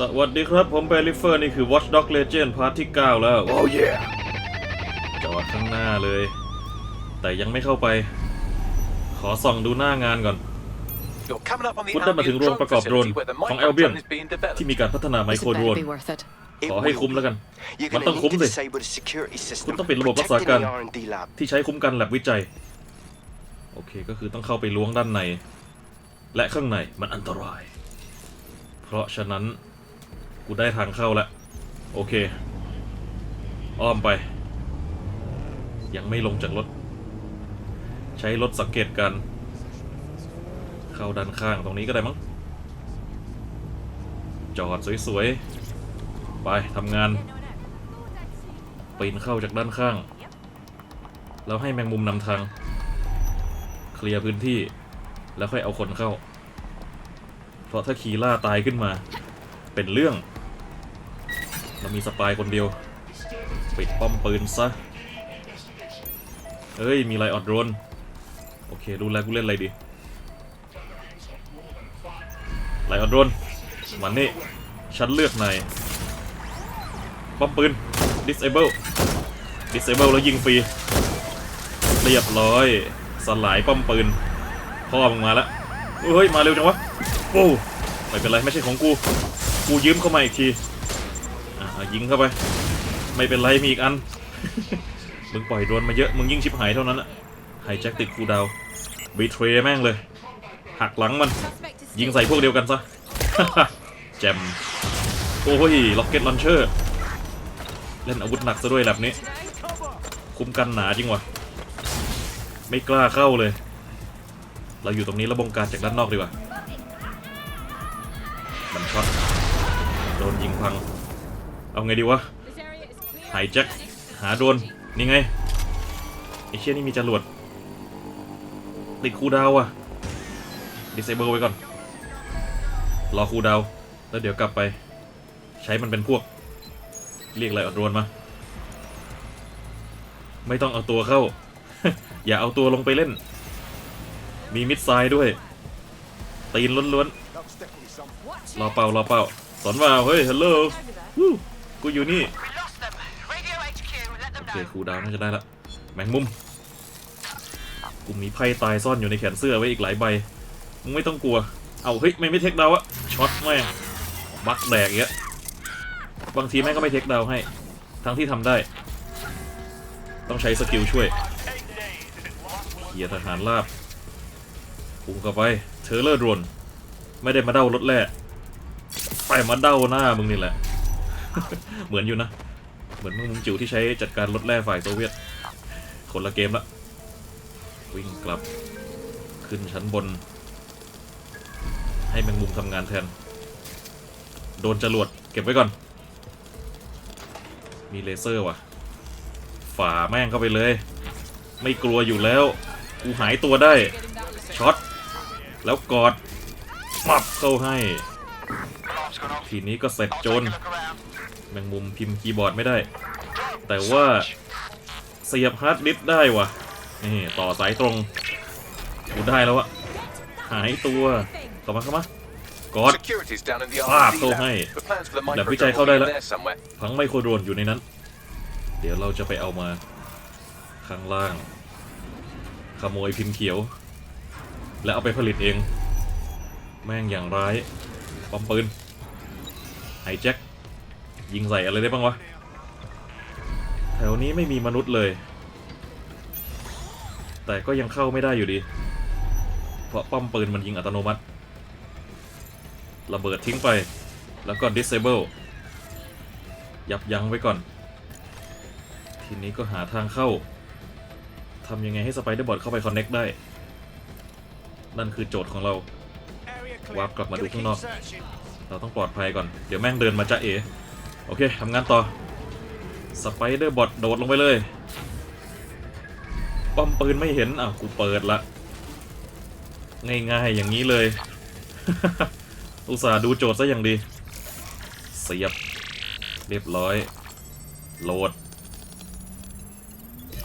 สวัสดีครับ ผมเบลิเฟอร์ นี่คือ Watch Dog Legend พาร์ทที่ 9 แล้ว Oh yeah. จอดข้างหน้าเลย แต่ยังไม่เข้าไป ขอส่องดูหน้างานก่อน You're coming up on the คุณได้มาถึง Albion โรง drone ประกอบโดรน facility where the ของ micro Albion drone is being developed. ที่มีการพัฒนาไม This โคร had โดร better น be worth it. It ขอให้ will คุ้มแล้วกัน You're มัน gonna ต้อง need คุ้ม to สิ disable the security system คุณต้องปิดระบบรักษา protecting การ the R&D lab. ที่ใช้คุ้มกันแลบวิจัย โอเคก็คือต้องเข้าไปล้วงด้านใน และข้างในมันอันตราย เพราะฉะนั้น กูได้ทางเข้าแล้วโอเค อ้อมไป ยังไม่ลงจากรถ ใช้รถสังเกตการณ์เข้าด้านข้างตรงนี้ก็ได้มั้ง จอดสวยๆ ไปทำงานปีนเข้าจากด้านข้าง แล้วให้แมงมุมนำทาง เคลียร์พื้นที่ แล้วค่อยเอาคนเข้า เพราะถ้าคีล่าตายขึ้นมา เป็นเรื่อง เรามีสปายคนเดียว ปิดป้อมปืนซะ เอ้ย มีไลออดโดรน โอเค รู้แล้วกูเล่นอะไรดีไลออดโดรนมันนี่ ฉันเลือกนายป้อมปืน disable disable แล้วยิงฟรี เรียบร้อย สลายป้อมปืน พ่อมึงมาแล้วเฮ้ย มาเร็วจังวะ โอ้ไม่เป็นไร ไม่ใช่ของกู กูยืมเข้ามาอีกที ยิงเข้าไป ไม่เป็นไรมีอีกอัน มึงปล่อยโดนมาเยอะ มึงยิ่งชิบหายเท่านั้นอะไฮแจ็คติดคูดาวบีเทรแม่งเลย หักหลังมัน ยิงใส่พวกเดียวกันซะ แจม โอ้ยล็อกเก็ตลอนเชอร์ เล่นอาวุธหนักซะด้วยแบบนี้ คุ้มกันหนาจริงวะไม่กล้าเข้าเลย เราอยู่ตรงนี้แล้วบงการจากด้านนอกดีกว่า มันช็อต โดนยิงพัง เอาไงดีวะหายแจ็คหาโดนนี่ไงไอเชี่ยนี่มีจรวดติดคูดาวอะดิสเซเบิลไว้ก่อน รอคูดาว แล้วเดี๋ยวกลับไป ใช้มันเป็นพวก เรียกอะไรอาโดรนมา ไม่ต้องเอาตัวเข้า อย่าเอาตัวลงไปเล่น มีมิดไซด์ด้วย ตีนล้วนๆรอเป่ารอเป่าสอนว่าเฮ้ยฮัลโหล กูอยู่นี่ We lost them. Radio HQ, let โอ them เค know. ครูดาวน่าจะได้ละ แมงมุม กูมีไพ่ตายซ่อนอยู่ในแขนเสื้อไว้อีกหลายใบ มึงไม่ต้องกลัว เอาเฮ้ยไม่ไม่เทคดาวอะช็อตแม่งบักแดกอย่างเงี้ย บางทีแม่งก็ไม่เทคดาวให้ ทั้งที่ทำได้ ต้องใช้สกิลช่วยเกียร์ทหารลาบปุ่งเข้าไป เทเลอร์โดรน ไม่ได้มาเด้ารถแร่ไปมาเด้าหน้ามึงนี่แหละ เหมือนอยู่นะ เหมือนมึงมุงจิ๋วที่ใช้จัดการรถแร่ฝ่ายโซเวียต คนละเกมละ วิ่งกลับ ขึ้นชั้นบน ให้แมงมุมทำงานแทน โดนจรวด เก็บไว้ก่อน มีเลเซอร์ว่ะ ฝ่าแม่งเข้าไปเลย ไม่กลัวอยู่แล้ว กูหายตัวได้ ช็อต แล้วกอดมับเข้าให้ ทีนี้ก็เสร็จจร take a look around. แมงมุมพิมพ์คีย์บอร์ดไม่ได้ แต่ว่าเสียบฮาร์ดดิสก์ได้ว่ะนี่ต่อสายตรงกูได้แล้วอะหายตัวเข้ามาเข้ามากอด Security's down in the Ah, R&D so lab. hey. The plans for the แบบ micro วิจัย drone เข้า will ได้ be แล้ว in there somewhere. พังไมโครโดรนอยู่ในนั้น เดี๋ยวเราจะไปเอามา ข้างล่าง ขโมยพิมพ์เขียว แล้วเอาไปผลิตเอง แม่งอย่างร้ายปอมปืนไฮแจ็ค ยิงใส่อะไรได้บ้างวะ แถวนี้ไม่มีมนุษย์เลย แต่ก็ยังเข้าไม่ได้อยู่ดี เพราะป้อมปืนมันยิงอัตโนมัติ ระเบิดทิ้งไป แล้วก็ disable ยับยั้งไว้ก่อน ทีนี้ก็หาทางเข้าทำยังไงให้สไปเดอร์บอทเข้าไปคอนเน็กได้ นั่นคือโจทย์ของเราวาร์ปกลับมาดูข้างนอก เราต้องปลอดภัยก่อน เดี๋ยวแม่งเดินมาจะเอ โอเคทำงานต่อ สไปเดอร์บอทโดดลงไปเลย ป้อมปืนไม่เห็น อะ กูเปิดละ ง่ายๆ อย่างนี้เลย อุตส่าห์ดูโจทย์ซะอย่างดี เสียบ เรียบร้อย โหลด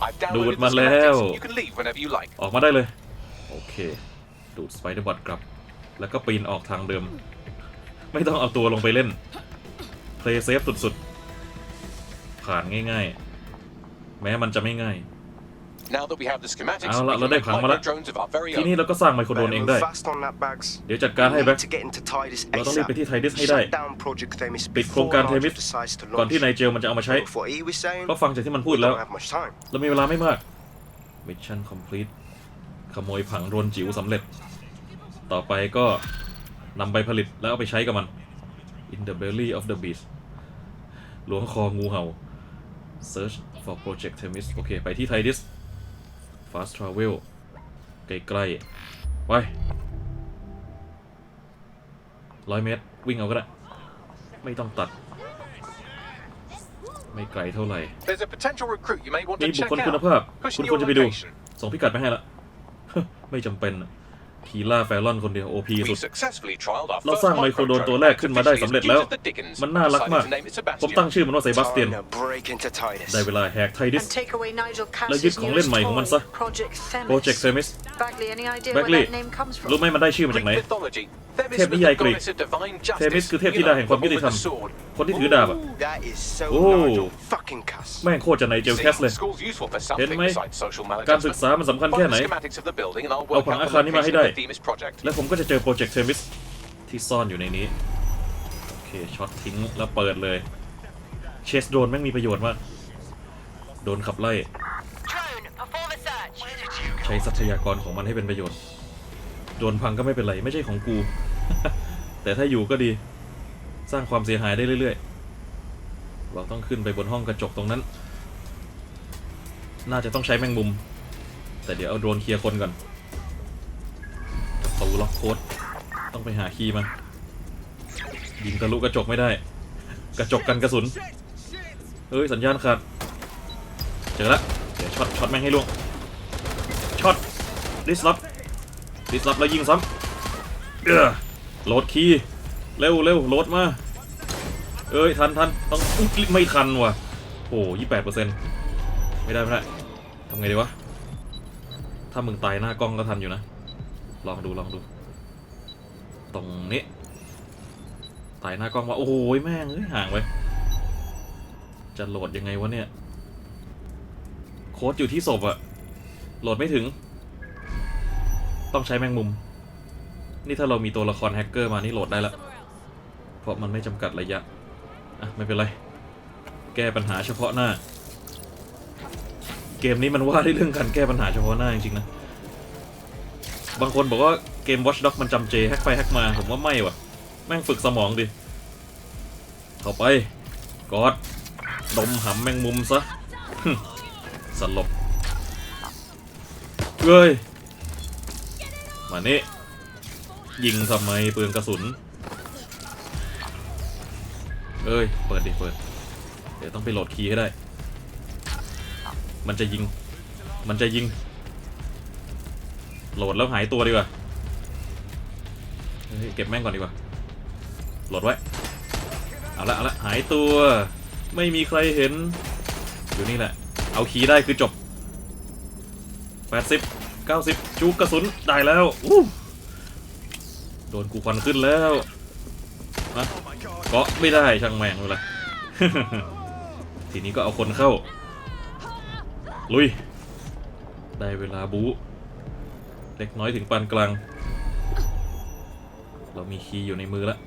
I've downloaded Dude, the mà leo. schematics. You can leave whenever you like. ออกมาได้เลย โอเค ดูดสไปเดอร์บอทกลับ แล้วก็ปีนออกทางเดิม ไม่ต้องเอาตัวลงไปเล่น play safe สุดๆ ผ่านง่ายๆ แม้มันจะไม่ง่าย Now that we have the schematics, เอาละ we เรา can ได้ make ผังมาแล้ว micro drones of our very ที own. นี้เราก็สร้างไมโครโดรน Better เอง move ได้ fast on that, Bags. เดี๋ยวจัดการให้ We แบ็ค need to get into Tidus เราต้องรีบไปที่ Tidus ให้ได้ Shut down Project Themis ปิดโครงการ before เทมิส Nigel decides to ก่อน launch. ที่ไนเจลมันจะเอามาใช้ With what he was saying, ก็ฟังจากที่มันพู we ดแล้ว don't have much time. เรามีเวลาไม่มาก Mission complete ขโมยผังโดรนจิ๋วสำเร็จ ต่อไปก็นำไปผลิตแล้วเอาไปใช้กับมัน In the belly of the beast หลวงคองูเห่า Search for Project Themis โอเค ไปที่ Tidus Fast Travel ใกล้ๆ ไปร้อยเมตร วิ่งเอาก็ได้ ไม่ต้องตัด ไม่ไกลเท่าไหร่ There's a potential recruit you may want มี to บุค check คลคุณ out. ภาพ คุ Pushing ณควร your จะไปดู location. ส่งพิกัดไปให้ละ ไม่จำเป็นอะ คีล่าแฟรอนคนเดียว OP สุ We ด successfully trialed our เรา first สร้างไมโครโดรนตัวแรกขึ้นมาได้สำเร็จแล้ว มันน่ารักมาก ผมตั้งชื่อมันว่าเซบาสเตียน Time to break into Tidus. ได้เวลาแหกไทดิส And take away Nigel แล้วยึด Cass's ของเล่น newest ใหม่ของมันซะ toy, Project Themis. โปรเจกต์เซมิส Bagley, any idea Bagley, where that name comes from? รู้ไหมมันได้ชื่อมาจากไหน Greek mythology. Themis เทพ was นิ the ยายกรีก goddess of divine justice. เทมิสคือเทพ You ธิดา know, แห่งความ the ยุ one ติ with ธรรม the sword. คนที่ถือดาบอะ That is so Ooh. Nigel fucking Cass. แม่งโคตรจะในเจลแคสเลย See, school's useful for เห็น something ไหม besides social การศึก maladjustment. ษามันสำคัญแค่ Follow ไหน the schematics of the building and I'll เอา work ผัง out อา the คารนี้มาให้ location ได้ of the Themis project. แล้วผมก็จะเจอโปรเจกต์เซมิสที่ซ่อนอยู่ในนี้ โอเคช็อตทิ้งแล้วเปิดเลย เชสโดรนแม่งมีประโยชน์มาก โดนขับไล่ Drone, perform a search. ใช้ทรัพยากรของมันให้เป็นประโยชน์ โดนพังก็ไม่เป็นไร ไม่ใช่ของกู แต่ถ้าอยู่ก็ดี สร้างความเสียหายได้เรื่อยๆ เราต้องขึ้นไปบนห้องกระจกตรงนั้น น่าจะต้องใช้แมงมุม แต่เดี๋ยวเอาโดรนเคลียร์คนก่อนประตูล็อกโค้ดต้องไปหาคีย์มา ยิงทะลุกระจกไม่ได้ กระจกกันกระสุน เฮ้ย สัญญาณขาด เจอละ เดี๋ยวช็อตช็อตแม่งให้ล่วง ช็อตดิสลับดิสลับแล้วยิงซ้ำเออ โหลดคีย์เร็วเร็วโหลดมา เอ้ย ทันทันต้องอุ๊ยไม่ทันว่ะโอ้ยี่แปดเปอร์เซ็นต์ไม่ได้ไม่ได้ทำไงดีวะ ถ้ามึงตายหน้ากล้องก็ทันอยู่นะ ลองดูลองดู ตรงนี้ ตายหน้ากล้องว่าโอ้ยแม่งเอ้ยห่างไว้ยจะโหลดยังไงวะเนี่ย โค้ดอยู่ที่ศพอะโหลดไม่ถึง ต้องใช้แมงมุม นี่ถ้าเรามีตัวละครแฮกเกอร์มานี่โหลดได้ละ เพราะมันไม่จำกัดระยะ อะ ไม่เป็นไร แก้ปัญหาเฉพาะหน้า เกมนี้มันว่าด้วยเรื่องการแก้ปัญหาเฉพาะหน้าจริงๆนะ บางคนบอกว่าเกม Watch Dogs มันจำเจแฮกไปแฮกมา ผมว่าไม่ว่ะ แม่งฝึกสมองดิ เข้าไป กอด ดมหำแมงมุมซะ สลบเอ้ย มานี่ ยิงทำไมเปลืองกระสุน เอ้ย เปิดดิ เปิด เดี๋ยวต้องไปโหลดคีย์ให้ได้ มันจะยิง มันจะยิง โหลดแล้วหายตัวดีกว่าเฮ้ยเก็บแม่งก่อนดีกว่า โหลดไว้ เอาละเอาละหายตัว ไม่มีใครเห็น อยู่นี่แหละ เอาคีย์ได้คือจบ 80 90 จุกกระสุน ได้แล้ว อู้ ดนกูควันขึ้นแล้วมาเกาะไม่ได้ช่างแม่งเลยทีนี้ก็เอาคนเข้า ลุย ได้เวลาบู๊เล็กน้อยถึงปานกลาง เรามีคีย์อยู่ในมือแล้ว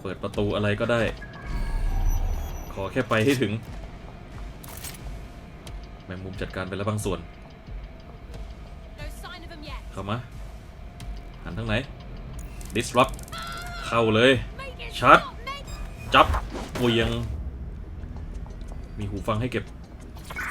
เปิดประตูอะไรก็ได้ ขอแค่ไปให้ถึง แมงมุมจัดการไปแล้วบางส่วนเข้ามาหันทางไหน disrupt เข้าเลย Make it Shut. stop, make จับเหวียง มีหูฟังให้เก็บ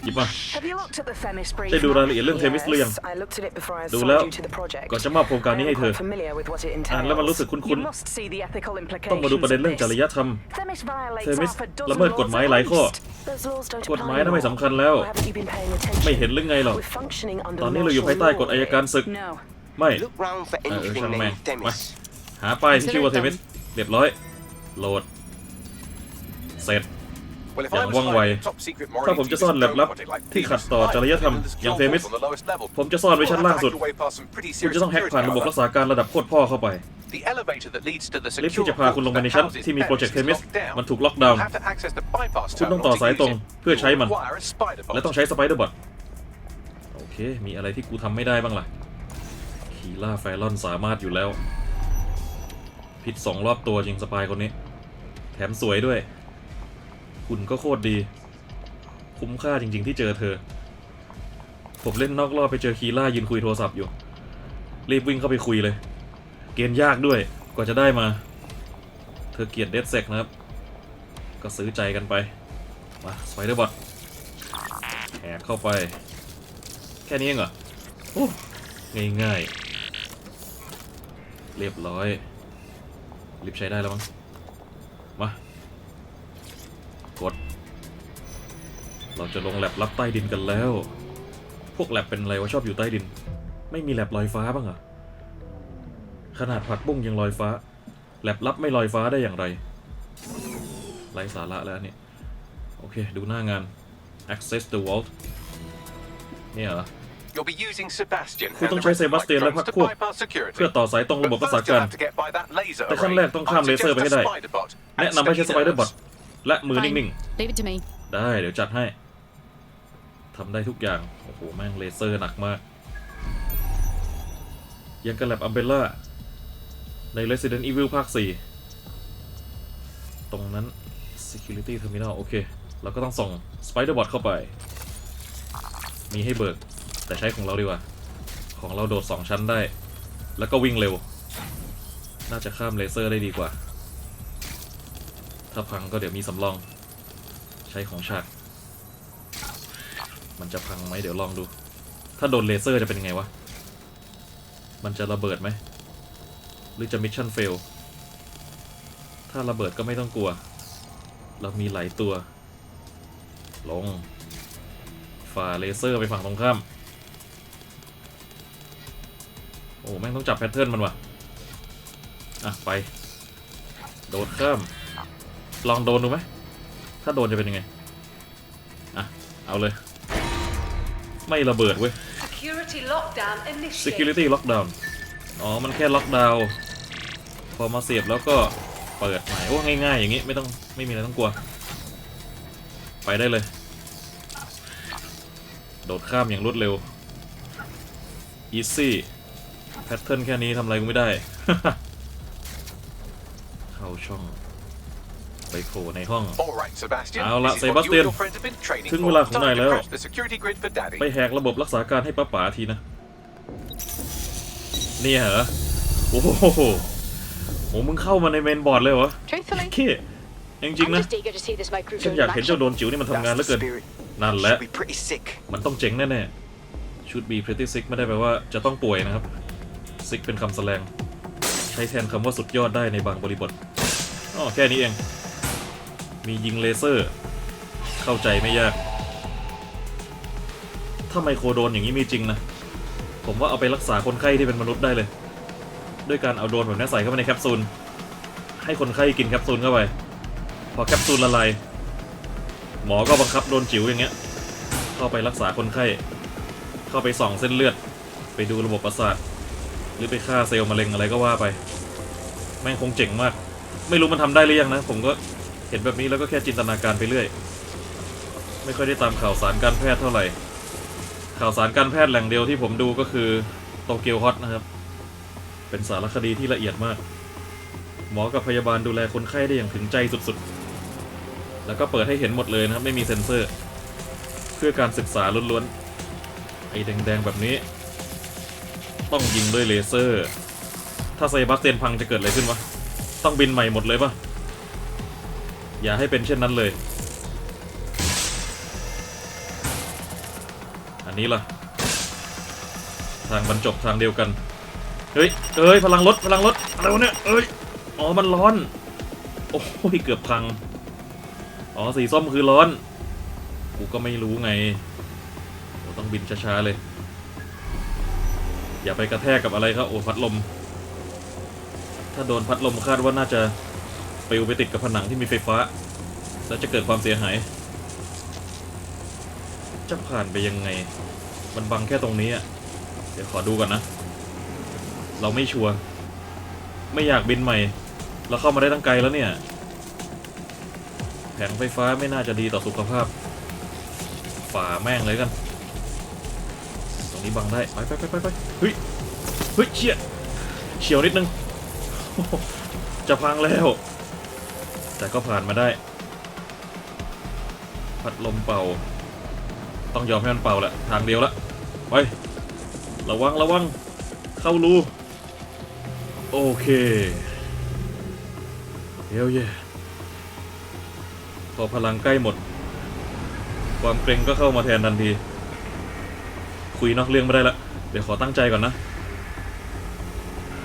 หยิบมา Have you looked at the Themis brief? ได้ดูรายละเอียดเรื่อง Themis หรือยัง Yes, I looked at it before I ดู assigned แล้ว you to the project. ก่อนจะมอบโครงการนี้ I ให้ am เธอ quite familiar with what it อ่าน entails. แล้วมันรู้สึกคุ้น You must see the ethical ๆต้องมาดู implications ประเด็น of เรื่องจริ this. ยธรรม Themis violates Themis half a dozen ละเมิด laws กฎหมาย at หลายข้อ least. Those laws don't กฎหมาย apply น่ะไม่ anymore. สำคัญแล้ว Or haven't you been paying attention? ไม่เห็นหรือไงหรอ We're functioning under ตอนนี้เราอยู่ martial ภายใต้กฎ law อัยการศึก No. ไม่ Look round for Uh, anything Shang named Mang. Themis. หาป้ายที่ชื่อว่าเทมิสเรียบร้อย โหลด เสร็จ Well, if อย่า I ง was ว่องไว hired a top secret ถ้าผมจะซ่อนแลบลับ project like ที่ขัด Themis, ต่อจริยธรรม I'd be อย่าง able เท to มิส secure vaults on the lowest level. ผมจะซ่อนไว้ชั้นล่างสุด Hack your way past some pretty คุณ serious จะต้องแฮ็ก security, ผ่านระบบ however. รักษาการระดับโคตรพ่อเข้าไป The elevator that leads to the ลิฟต์ที่ secure จะพาคุณลงไปในชั้น houses ที่มี Project Pebbles is Themis locked down. มันถูกล็อกดาวน์ You'll have to access the bypass คุณต้อง terminal ต่อ to สาย use ตรง it. เพื่อใช้มัน You'll require a spider และ bolt. ต้องใช้สไปเดอร์บอทโอเค มีอะไรที่กูทำไม่ได้บ้างล่ะ คีล่าแฟรอนสามารถอยู่แล้ว ผิดสองรอบตัวจริงสปายคนนี้ แถมสวยด้วยคุณก็โคตรดี คุ้มค่าจริง ๆ ที่เจอเธอ ผมเล่นนอกรอบไปเจอคีล่ายืนคุยโทรศัพท์อยู่ รีบวิ่งเข้าไปคุยเลย เกณฑ์ยากด้วยกว่าจะได้มา เธอเกียดเดดเซกนะครับ ก็ซื้อใจกันไป มาสไปเดอร์บอทแหกเข้าไป แค่นี้เองเหรอโอ้ง่ายๆ เรียบร้อย ลิฟต์ใช้ได้แล้วมั้ง มา กด เราจะลงแลบลับใต้ดินกันแล้ว พวกแลบเป็นอะไรวะชอบอยู่ใต้ดิน ไม่มีแลบลอยฟ้าบ้างเหรอขนาดผักบุ้งยังลอยฟ้า แลบลับไม่ลอยฟ้าได้อย่างไร ไร้สาระแล้วนนี่ โอเค ดูหน้างาน access the vault เนี่ยเหรอ You'll be using Sebastian คุณ and ต้อง the ใช้ rest เซ of บา my สเตียนและ drones พรรค to พวก bypass security. เพื่อต่อสายตรงระบบ But รักษา first กา you'll ร have to get by that laser แต่ขั้นแรก array. ต้องข้าม I'd เลเซอร์ไป suggest ให้ a ได้ spider bot. แนะนำให้ใช้สไปเดอร์บอทและมือ Fine. นิ่ง Leave it to me. ๆ ได้เดี๋ยวจัดให้ทำได้ทุกอย่าง โอ้โห แม่งเลเซอร์หนักมาก ยังกับแลบอัมเบล่า ใน Resident Evil ภาค 4 ตรงนั้น Security Terminal โอเค เราก็ต้องส่ง Spider Bot เข้าไป มีให้เบิก แต่ใช้ของเราดีกว่า ของเราโดด 2 ชั้นได้ แล้วก็วิ่งเร็ว น่าจะข้ามเลเซอร์ได้ดีกว่า ถ้าพังก็เดี๋ยวมีสำรอง ใช้ของฉาก มันจะพังไหมเดี๋ยวลองดู ถ้าโดนเลเซอร์จะเป็นยังไงวะ มันจะระเบิดไหม หรือจะมิชชั่นเฟล ถ้าระเบิดก็ไม่ต้องกลัว เรามีหลายตัว ลงฝ่าเลเซอร์ไปฝั่งตรงข้าม อ้แม่งต้องจับแพทเทิร์นมันว่ะ อะ ไป โดดข้าม ลองโดนดูไหม ถ้าโดนจะเป็นยังไง อะ เอาเลย ไม่ระเบิดเว้ย Security lockdown initiated. Security Lockdown อ๋อ มันแค่ล็อกดาวน์พอมาเสียบแล้วก็เปิดใหม่โอ้ง่าย ๆ อย่างนี้ไม่ต้องไม่มีอะไรต้องกลัว ไปได้เลย โดดข้ามอย่างรวดเร็ว Easy แพทเทิร์นแค่นี้ทำอะไรกูไม่ได้ เข้าช่องไปโผล่ในห้อง All right, Sebastian. เอาละ This is what you Sebastian. and your friends have been training ถึง for. เวลาของ Time นาย to แล้ว crash the security grid for Daddy. ไปแหกระบบรักษาการให้ป้าป๋าทีนะเนี่ยเหรอ โอ้โหโอ้มึงเข้ามาในเมนบอร์ดเลยเหรอ Truthfully, เคจริง I'm ๆนะ just eager to see this ฉัน microdrone อยาก in เห็นเจ้า action. โดนจิ๋วนี่มันทำงานเหลือ That's เกิ the น spirit. นั่นแหละ Should be pretty sick. มันต้องเจ๋งแน่ๆชุด be pretty sick ไม่ได้แปลว่าจะต้องป่วยนะครับ sick เป็นคำแสลง ใช้แทนคำว่าสุดยอดได้ในบางบริบทอ๋อแค่นี้เอง มียิงเลเซอร์ เข้าใจไม่ยาก ถ้าไมโครโดนอย่างนี้มีจริงนะ ผมว่าเอาไปรักษาคนไข้ที่เป็นมนุษย์ได้เลย ด้วยการเอาโดนแบบนี้ใส่เข้าไปในแคปซูล ให้คนไข้กินแคปซูลเข้าไป พอแคปซูลละลาย หมอก็บังคับโดนจิ๋วอย่างเงี้ย เข้าไปรักษาคนไข้ เข้าไปส่องเส้นเลือด ไปดูระบบประสาท หรือไปฆ่าเซลล์มะเร็งอะไรก็ว่าไป แม่งคงเจ๋งมาก ไม่รู้มันทำได้หรือยังนะ ผมก็เห็นแบบนี้แล้วก็แค่จินตนาการไปเรื่อย ไม่ค่อยได้ตามข่าวสารการแพทย์เท่าไหร่ ข่าวสารการแพทย์แหล่งเดียวที่ผมดูก็คือโตเกียวฮอตนะครับ เป็นสารคดีที่ละเอียดมาก หมอกับพยาบาลดูแลคนไข้ได้อย่างถึงใจสุดๆ แล้วก็เปิดให้เห็นหมดเลยนะครับ ไม่มีเซ็นเซอร์ เพื่อการศึกษาล้วนๆ ไอ้แดงๆแบบนี้ ต้องยิงด้วยเลเซอร์ ถ้าไซบัสเตียนพังจะเกิดอะไรขึ้นวะ ต้องบินใหม่หมดเลยปะอย่าให้เป็นเช่นนั้นเลย อันนี้ล่ะ ทางบรรจบทางเดียวกัน เฮ้ยเอ้ย พลังรถพลังรถอะไรวะเนี่ยเอ้ย อ๋อ มันร้อน โอ้ย เกือบพัง อ๋อ สีส้มคือร้อน กูก็ไม่รู้ไง ต้องบินช้าๆเลย อย่าไปกระแทกกับอะไรครับโอ้พัดลม ถ้าโดนพัดลมคาดว่าน่าจะปลิวไปติดกับผนังที่มีไฟฟ้า แล้วจะเกิดความเสียหาย จะผ่านไปยังไง มันบังแค่ตรงนี้อะ เดี๋ยวขอดูก่อนนะ เราไม่ชัวร์ไม่อยากบินใหม่แล้วเข้ามาได้ตั้งไกลแล้วเนี่ย แผงไฟฟ้าไม่น่าจะดีต่อสุขภาพ ฝ่าแม่งเลยกัน งนี้บังได้ ไปไปไปไปไปเฮ้ย เฮ้ยเชี่ยเฉียวนิดนึง จะพังแล้ว แต่ก็ผ่านมาได้ พัดลมเป่า ต้องยอมให้มันเป่าแหละ ทางเดียวละไประวังระวัง เข้ารูโอเคเฮ้ยเย่พอพลังใกล้หมด ความเกรงก็เข้ามาแทนทันที คุยนอกเรื่องไม่ได้ละ เดี๋ยวขอตั้งใจก่อนนะ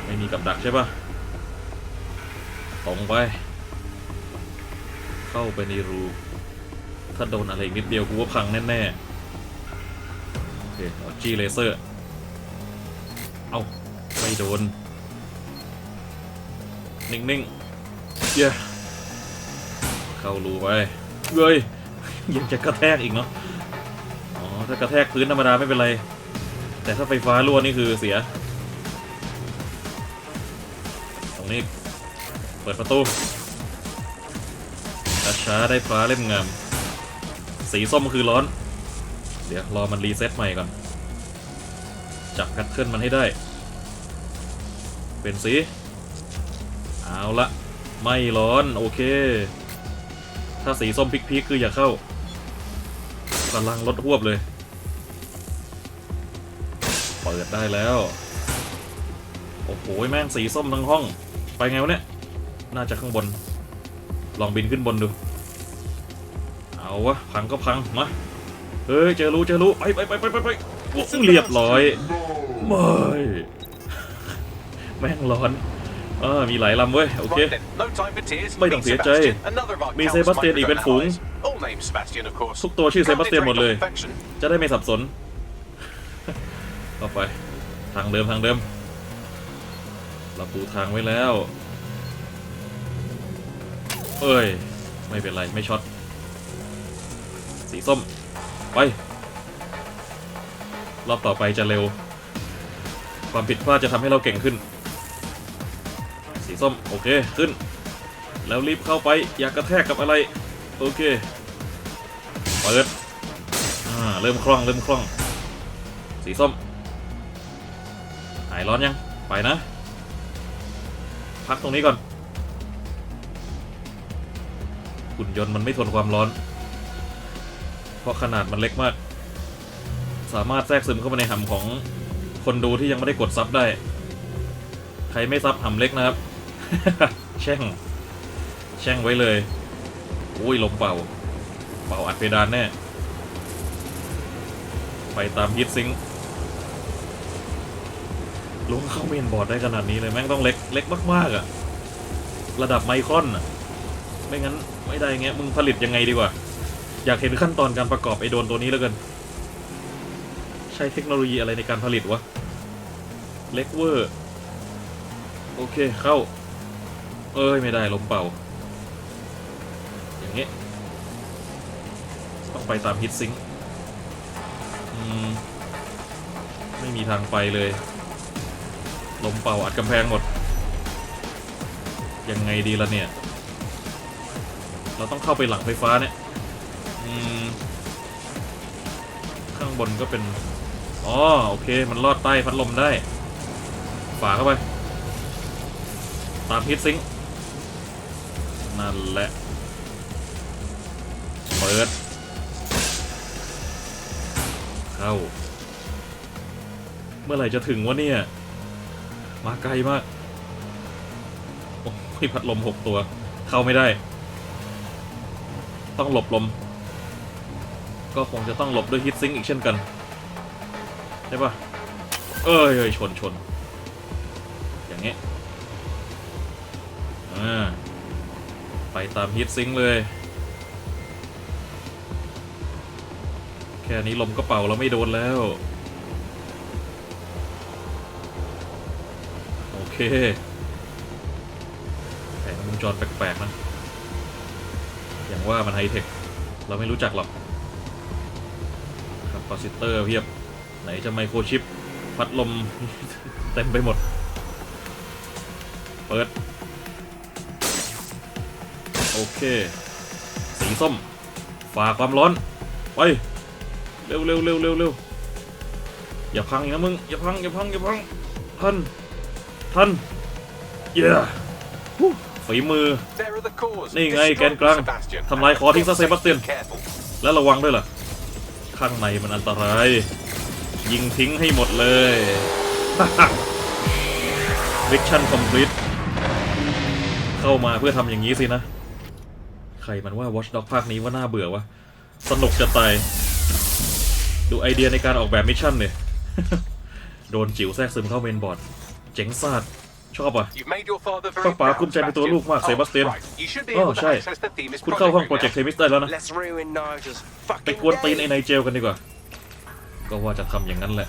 ไม่มีกับดักใช่ปะตรงไป เข้าไปในรู ถ้าโดนอะไรนิดเดียวกูว่าพังแน่ๆ โอเคเอาจีเลเซอร์ เอาไม่โดน นิ่งๆเย้เข้ารูไป เฮ้ย ยังจะกระแทกอีกเนาะ ถ้ากระแทกพื้นธรรมดาไม่เป็นไร แต่ถ้าไฟฟ้ารั่วนี่คือเสีย ตรงนี้ เปิดประตูช้าได้ฟ้าเล่มงาม สีส้มคือร้อน เดี๋ยวรอมันรีเซ็ตใหม่ก่อน จับแพทเทิร์นมันให้ได้ เป็นสี เอาละไม่ร้อนโอเค ถ้าสีส้มพลิกๆคืออย่าเข้ากำลังลดหวบเลย เปิดได้แล้ว โอ้โหแม่งสีส้มทั้งห้อง ไปไงวะเนี่ย น่าจะข้างบน ลองบินขึ้นบนดู เอาวะ พังก็พัง มา เฮ้ย เจอรู้เจอรู้ไปไปไปไปไปไปโอ้เรียบร้อย ไม่ แม่งร้อนเออมีหลายลำเว้ย โอเค Right then, no time for tears. ไม่ต้อง Meet เสียใจ Sebastian, another of our มี countless เซบาสเตียนอีกเป็นฝูง microphone allies. All named Sebastian, of course. ทุกตัวชื่อเซบาสเตียนหมดเลย Can't detract on perfection. จะได้ไม่สับสน เข้าไป ทางเดิมทางเดิม เราปูทางไว้แล้ว เอ้ย ไม่เป็นไร ไม่ช็อต สีส้ม ไป รอบต่อไปจะเร็ว ความผิดพลาดจะทำให้เราเก่งขึ้น สีส้ม โอเค ขึ้น แล้วรีบเข้าไป อย่ากกระแทกกับอะไร โอเค เปิด อ่า เริ่มคล่อง เริ่มคล่อง สีส้มายร้อนยัง ไปนะ พักตรงนี้ก่อนหุ่นยนต์มันไม่ทนความร้อน เพราะขนาดมันเล็กมาก สามารถแทรกซึมเข้าไปในหำของคนดูที่ยังไม่ได้กดซับได้ ใครไม่ซับหำเล็กนะครับ แช่ง แช่งไว้เลยอุ้ยลมเป่า เป่าอัดเพดานแน่ ไปตามฮิตซิงค์ ลงเข้าเมนบอร์ดได้ขนาดนี้เลยแม่งต้องเล็กเล็กมากๆอะระดับไมครอนอะไม่งั้นไม่ได้เงี้ยมึงผลิตยังไงดีกว่า อยากเห็นขั้นตอนการประกอบไอโดนตัวนี้แล้วกัน ใช้เทคโนโลยีอะไรในการผลิตวะ เล็กเวอร์ โอเคเข้า เอ้ยไม่ได้ลมเป่า อย่างเงี้ยต้องไปตามฮิตซิงอืมไม่มีทางไปเลย ลมเป่าอัดกำแพงหมด ยังไงดีละเนี่ย เราต้องเข้าไปหลังไฟฟ้าเนี่ยข้างบนก็เป็น อ๋อ โอเค มันลอดใต้พัดลมได้ ฝาเข้าไป ตามฮิตซิงนั่นแหละ เปิด เข้า เมื่อไหร่จะถึงวะเนี่ย มาไกลมาก โอ้ยพัดลมหกตัว เข้าไม่ได้ ต้องหลบลม ก็คงจะต้องหลบด้วยฮิตซิงค์อีกเช่นกัน ใช่ปะเอ้ยเอ้ยชนชน อย่างเงี้ยอ่า ไปตามฮิตซิงค์เลยแค่นี้ลมก็เป่าแล้วไม่โดนแล้ว เคแผงวงจรแปลกๆนะอย่างว่ามันไฮเทค เราไม่รู้จักหรอกคาปาซิเตอร์เพียบ ไหนจะไมโครชิป พัดลม เต็มไปหมด เปิด โอเค สีส้ม ฝ่าความร้อน ไป เร็วเร็วเร็วเร็วเร็วอย่าพังอีกนะมึง อย่าพัง อย่าพัง อย่าพังท่าน ท่านเย้ฝีมือ นี่ไงแกนกลางทำลายคอทิ้งซะเซบาสเตียน และระวังด้วยล่ะ ข้างในมันอันตราย ยิงทิ้งให้หมดเลยวิชั่นคอมพลีทเข้ามาเพื่อทำอย่างนี้สินะ ใครมันว่า Watch Dog ภาคนี้ว่าน่าเบื่อวะ สนุกจะตาย ดูไอเดียในการออกแบบมิชชั่นเนี่ย โดนจิ๋วแทรกซึมเข้าเมนบอร์ด เจ๋งซาดชอบอะ You've made your father very ป้าป๋า proud, ภูมิใจในตัว Sebastian. ลูกมาก Oh, เซบาสเตียน right. You should be อ๋อ able to ใช่ access the Themis คุณเข้าห้อง project โปรเจกต์เท right มิสได้แล้วนะ Let's ruin Nigel's ไป fucking กวนตีน day. ไอ้ไนเจลกันดีกว่า ก็ว่าจะทำอย่างนั้นแหละ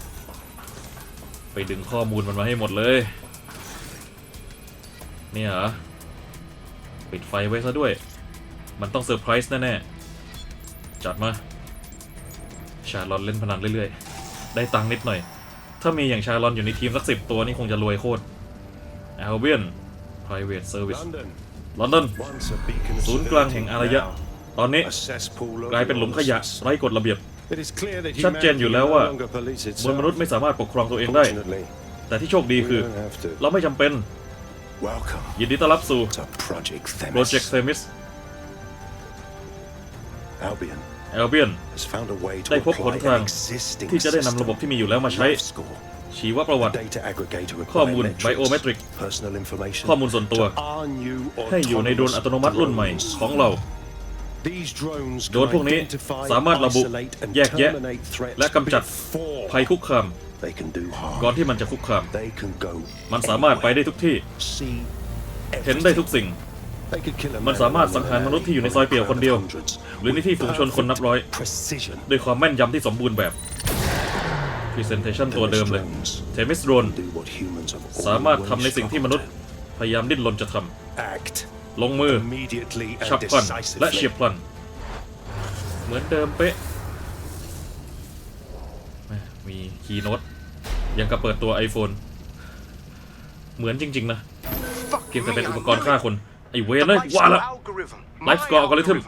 ไปดึงข้อมูลมันมาให้หมดเลย เนี่ยเหรอ ปิดไฟไว้ซะด้วย มันต้องเซอร์ไพรส์แน่ๆ จัดมา ชาลอนเล่นพนันเรื่อยๆ ได้ตังค์นิดหน่อย ถ้ามีอย่างชาลอนอยู่ในทีมสักสิบตัวนี่คงจะรวยโคตร a l b i o n Private Service London, ลอนดอน once a beacon of ศูนย์กลางแห่งอารยะ civility, ตอนนี้ now a cesspool of กลายเป็นหลุมขยะ lawlessness. ไร้กฎระเบียบ It is clear that ชัดเจน humanity อยู่แล้ว no ว่า longer police มวล itself. มนุษย์ไม่สามารถปกครองตัวเองได้ Fortunately, แต่ที่โชคดี we คือ don't have to. เราไม่จำเป็น Welcome ยินดีต้อนรับสู่ to Project Project Themis. Themis Albion Albion has found a way to ได้พบหน apply ทาง an existing ที่จะได้นำระบบ system. ที่มีอยู่แล้วมาใช้ Life score, ชีวประวัติ data aggregator with ข้อมูล biometrics, biometric personal information ข้อมูลส่วนตัว to our new ให้อยู่ในโดรนอัตโนมัติรุ่นใหม่ drones. ของเรา These drones โดรน can พวกนี้ identify, สามารถระบุ isolate and แยกแยะ terminate threats และกำจัด before ภัยคุกคาม they can do harm. ก่อนที่มันจะคุกคาม They can go มันสามารถไปได้ทุกที่ see เห็นได้ everything. ทุกสิ่ง They could kill a มัน man สามารถ alone สังหาร in ม an นุษย์ที่อยู่ใน alley ซอยเปลี่ยว with คนเดียว crowd of hundreds หรือในที่ฝูงชนคนนับร้อย precision ด้วยความแม่นยำที่สมบูรณ์แบบ Presentation ตัวเดิมเลย Drones Themis Drone do what humans have สามารถทำใน always สิ่งที่มนุษย์ พยายามดิ้นรนจะทำ struggled. act ลงมือ immediately ฉับ and พลัน และเฉียบ decisively พลัน เหมือนเดิมเป๊ะแม่มีคีย์โน้ตยังกับเปิดตัว iPhone เหมือนจริง ๆ นะ Fuck เพียงแต่ me, เป็น I อุปกรณ์ knew ฆ่า it. คน ไอ้เว The รเลย life ว่า score ละ algorithm. Life My score algorithm.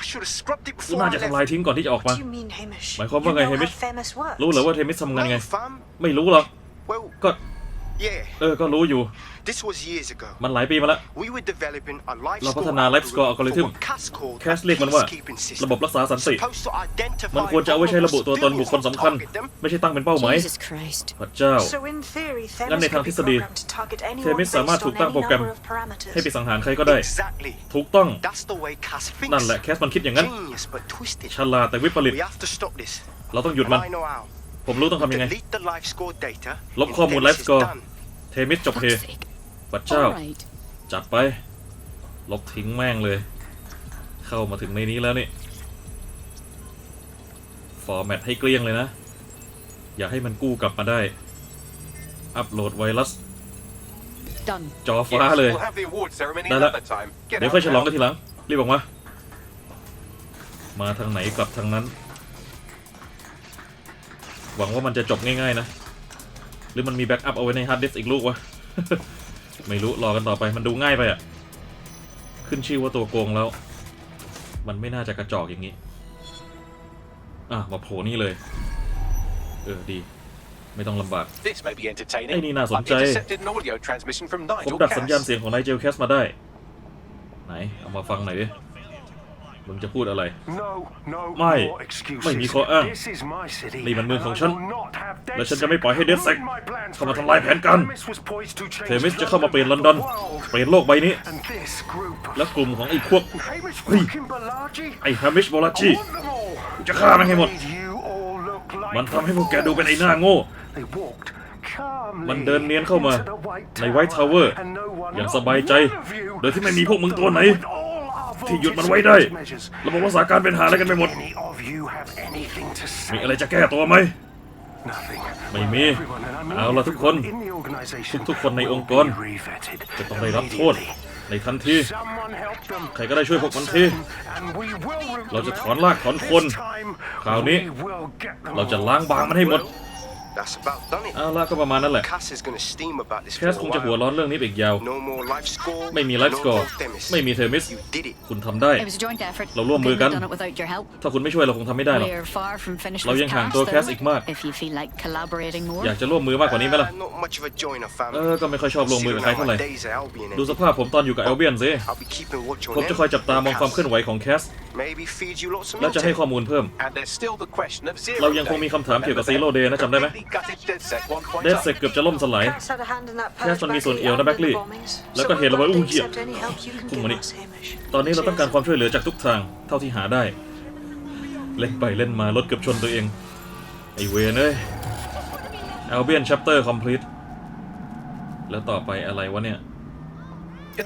I should have scrubbed it before น่า I จะ left. ทำลายทิ้งก่อนที่จะออกมา What do you mean, Hamish? Mày không you có ngày know Hamish. how Themis works. รู้เหรอว่าเทมิสทำงานไง No, fam. ไม่รู้หรอก Well, ก็ yeah. เออ ก็รู้อยู่ This was years ago. มันหลายปีมาแล้ว We were developing a life เราพัฒ score นา life score algorithm algorithm for what Cass called แคส a เรียกมันว่า peacekeeping system. ระบบรักษาสันติ Supposed to identify มันควรจะเอาไว้ใช้ระบุตัวตน vulnerable บุคคลสำคัญ civilians and target them. ไม่ใช่ตั้งเป็นเป้าหมาย Jesus Christ. พระเจ้า So in theory, งั้น Themis ในทาง could ทฤ be ษฎี programmed to target anyone Themis based สามารถ on ถูกตั้ง any โปรแกรม number of parameters. ให้ไปสังหารใครก็ได้ Exactly. ถูกต้อง That's the way Cass thinks. นั่นแหละแคสมันคิดอย่างนั้น Genius but twisted. ฉลาดแต่วิปริต We have to stop this. เราต้องหยุดมัน I know how. ผมรู้ต้องทำยังไง Delete the life score data. ลบข้อมูล and life Themis is score done. เทมิสจบเฮ Fuck's sake. พระเจ้า All right. จัดไป ลบทิ้งแม่งเลย เข้ามาถึงในนี้แล้วนี่ ฟอร์แมตให้เกลี้ยงเลยนะ อย่าให้มันกู้กลับมาได้ อัปโหลดไวรัส Done. จอฟ้า Yes, เลย we'll have the award ceremony Đây là- another time. Get เดี๋ยว out ค่อยฉลอง now. กันทีหลัง รีบออกมา มาทางไหนกลับทางนั้น หวังว่ามันจะจบง่ายๆนะ หรือมันมีแบ็กอัพเอาไว้ในฮาร์ดดิสก์อีกลูกวะ ไม่รู้รอกันต่อไปมันดูง่ายไปอะขึ้นชื่อว่าตัวโกงแล้ว มันไม่น่าจะกระจอกอย่างนี้ อะมาโผล่นี่เลย เออดี ไม่ต้องลำบาก This may be entertaining. ไอ้นี่น่าสน I've ใจ intercepted an audio transmission from ผม Nigel ดักสัญญาณ Cass. เสียงของนายเจลแคสมาได้ ไหน เอามาฟังหน่อยดิ มึงจะพูดอะไร No, no ไม่ more excuses. ไม่มีข้ออ้าง This is my city, นี่มันเมืองของ and I ฉัน will not have DedSec และฉันจะไม่ปล่อยให้ DedSec ruin my plans เข้ามา for ทำลาย it. แผนการ Themis was poised to change เทมิสจะเข้ามาเปลี่ยนลอน London ดอน and the world. เปลี่ยนโลกใบนี้ And this group of และกลุ่มของไอ้พวก Hamish Hey. fucking Balaji. ไอ้ฮามิชบอล I จี want them all. จะฆ่ามันให้หมด Made you all look like มันทำให้พวกแกดูเป็นไอ้หน้าโง่ They walked calmly มันเดินเนียนเข้ามา into the White ใน White Tower and no one, อย่าง not สบายใจ one of you โดยที่ไม่มีพวกมึงตัวไหน with all our ที่หยุดมัน voltage ไว้ได้ measures. ระบบรักษาการเป็นหาอะไรกันไปหมด Any of you have anything to มี say? อะไรจะแก้ตัวไหม Nothing. ไม่มี Everyone, and I mean เอาละทุกคน everyone in the organization ทุกๆคนในองค์กร will be revetted จะต้องได้รับโทษ immediately. ในทันที Someone help them. ใครก็ได้ช่วยพวกมันที And we will root เราจะ them ถอน out. รากถอนคน This time, คราวนี้ we will get them เราจะ all. ล้างบางมันให้หมด That's about done it. เอาละก็ประมาณนั้นแหละ Cass is gonna steam about this แค for ส a คงจะหัว while. ร้อนเรื่องนี้ไปอีกยาว No more life score. ไม่มีไลฟ์สกอ no ร์ more Themis. ไม่มีเทอร์มิส You did it. คุณทำได้ It was a joint effort. เราร่วมมือกัน Couldn't have done it without your help. ถ้าคุณไม่ช่วยเราคงทำไม่ได้หรอก We're far from finished เรา with ยังห่าง Cass, ตัว though. Cass อีกมาก If you feel like collaborating more. อยากจะร่วมมือมากกว่านี้ไหมล่ะ Uh, not much of a joiner, fam. เออ ก็ไม่ค่อยชอบลงมือกับใครเท่าไหร่ Days at Albion ดู ended. สภาพผมตอนอยู่กับเอลเบียนสิ I'll be keeping watch on ผมจะ them คอยจับตามองความเคลื่อน and ไหวของแคส Maybe feed you lots of แล้วจะให้ milk. ข้อมูลเพิ่ม And there's still the question of zero เรายังคงมีคำถามเกี่ยวกับ Zero Day นะจำได้ไหม Completely gutted DedSec one point เดสเซก up. เกือบจะล่มสลาย Cass had a hand in that แคส purge มันมีส่วน Bagley เอี่ยวนะ and แบ็ค the ลีย์ bombings. แล้วก็ So เหตุระเบิด we've อู้ got to เหี้ย accept any help you can พุ่ง give มานี่ us, Hamish. ตอนนี้เราต้องการ Cheers. ความช่วยเหลือจากทุกทางเท่าที่หาได้ เล่นไปเล่นมารถเกือบชนตัวเอง ไอเวนเอ้ยเอลเบียนชัปเตอร์คอมพลีทแล้วต่อไปอะไรวะเนี่ย In the last ใน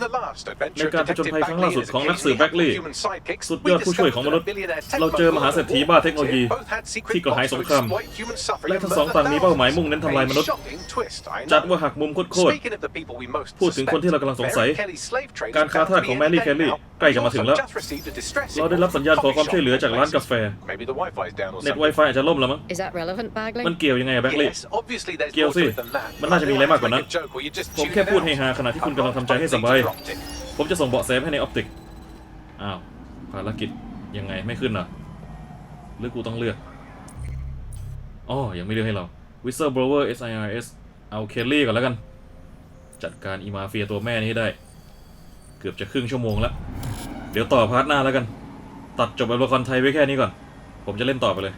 adventure การ of ผจญ Detective ภัยครั้ง Bagley ล่า and สุด his ของนักสืบ occasionally แบ็กลี helpful human sidekicks, สุด we ยอดผู้ช่วย discovered ของม that นุษย์ a billionaire เราเจอมหาเศรษฐีบ้าเทคโนโลยี both had secret ที่ก่อหาย plots ส to งคราม exploit human suffering และทั้ง and สองฝั่งมีเป้าหมาย murder มุ่งเน้นทำลายมนุษย์ A shocking twist, I จัด know. ว่าหักมุมโคตร Speaking of the people we most พูดถึงคนที่เรากำลังสงสัย Mary Kelly's slave trade การค้าทาสของ Mary Kelly ใกล้จะมาถึงแล้ว just received a distress เราได้รับสัญญาณขอความช่วยเหลือจากร้านกาแฟ Maybe the Wi-Fi's down or เน็ต something. Wi-Fi อาจจะล่มแล้วมั้ง Is that relevant, Bagley? มันเกี่ยวยังไงอะแบ็กลี Yes, obviously there's เกี่ยว more สิ to it than that. มันน่าจะมีอะไรมากกว่านั้น Like a joke where you just ผม tune แค่ it พูด out. ให้ฮาขณะที่คุณกำลังทำใจให้สบายผมจะส่งเบาะแสให้ในออปติก อ้าว ภารกิจยังไงไม่ขึ้นเหรอ หรือกูต้องเลือกอ๋อยังไม่เลือกให้เรา Whistleblower SIRS เอาเคลลี่ก่อนแล้วกัน จัดการอีมาเฟียตัวแม่นี้ให้ได้ เกือบจะครึ่งชั่วโมงแล้ว เดี๋ยวต่อพาร์ทหน้าแล้วกัน ตัดจบแบบละครไทยไว้แค่นี้ก่อน ผมจะเล่นต่อไปเลย